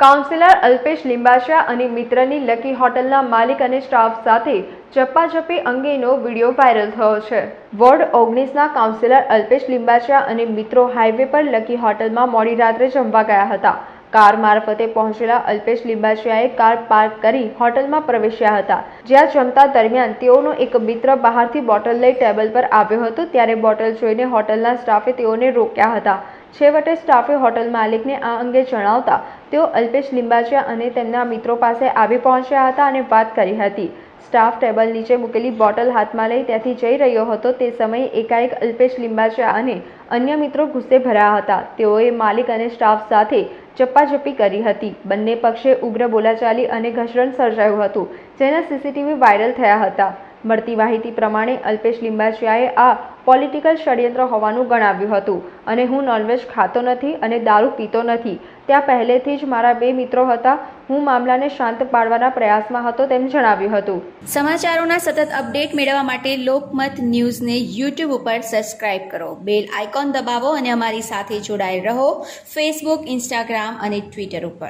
Councillor Alpesh Limbasha અને મિત્રની lucky હોટલના માલિક અને સ્ટાફ સાથે ચપ્પાચપ્પી અંગેનો વીડિયો વાયરલ થયો છે. વોર્ડ ઓગણીસના કાઉન્સિલર અલ્પેશ લિંબાશા અને મિત્રો હાઈવે પર લકી હોટલમાં મોડી રાત્રે જમવા ગયા હતા. કાર મારફતે પહોંચેલા અલ્પેશ લિંબાશિયાએ કાર પાર્ક કરી હોટલમાં પ્રવેશ્યા હતા. જ્યાં જમતા દરમિયાન તેઓનો એક મિત્ર બહારથી બોટલ લઈ ટેબલ પર આવ્યો હતો, ત્યારે બોટલ જોઈને હોટલના સ્ટાફે તેઓને રોક્યા હતા. છેવટે સ્ટાફે હોટલ માલિકને આ અંગે જણાવતા તેઓ અલ્પેશ લિંબાચિયા અને તેમના મિત્રો પાસે આવી પહોંચ્યા હતા અને વાત કરી હતી. સ્ટાફ ટેબલ નીચે મૂકેલી બોટલ હાથમાં લઈ ત્યાંથી જઈ રહ્યો હતો. તે સમયે એકાએક અલ્પેશ લિંબાચિયા અને અન્ય મિત્રો ગુસ્સે ભરાયા હતા. તેઓએ માલિક અને સ્ટાફ સાથે ચપ્પાચપ્પી કરી હતી. બંને પક્ષે ઉગ્ર બોલાચાલી અને ઘર્ષણ સર્જાયું હતું, જેના સીસીટીવી વાયરલ થયા હતા. મળતી માહિતી પ્રમાણે અલ્પેશ લિંબાચિયાએ આ પોલિટિકલ ષડયંત્ર હોવાનું ગણાવ્યું હતું. અને હું નોનવેજ ખાતો નથી અને દારૂ પીતો નથી. ત્યાં પહેલેથી જ મારા બે મિત્રો હતા. હું મામલાને શાંત પાડવાના પ્રયાસમાં હતો તેમ જણાવ્યું હતું. સમાચારોના સતત અપડેટ મેળવવા માટે લોકમત ન્યૂઝને યુટ્યુબ ઉપર સબસ્ક્રાઇબ કરો. બેલ આઇકોન દબાવો અને અમારી સાથે જોડાયેલ રહો. ફેસબુક ઇન્સ્ટાગ્રામ અને ટ્વિટર ઉપર.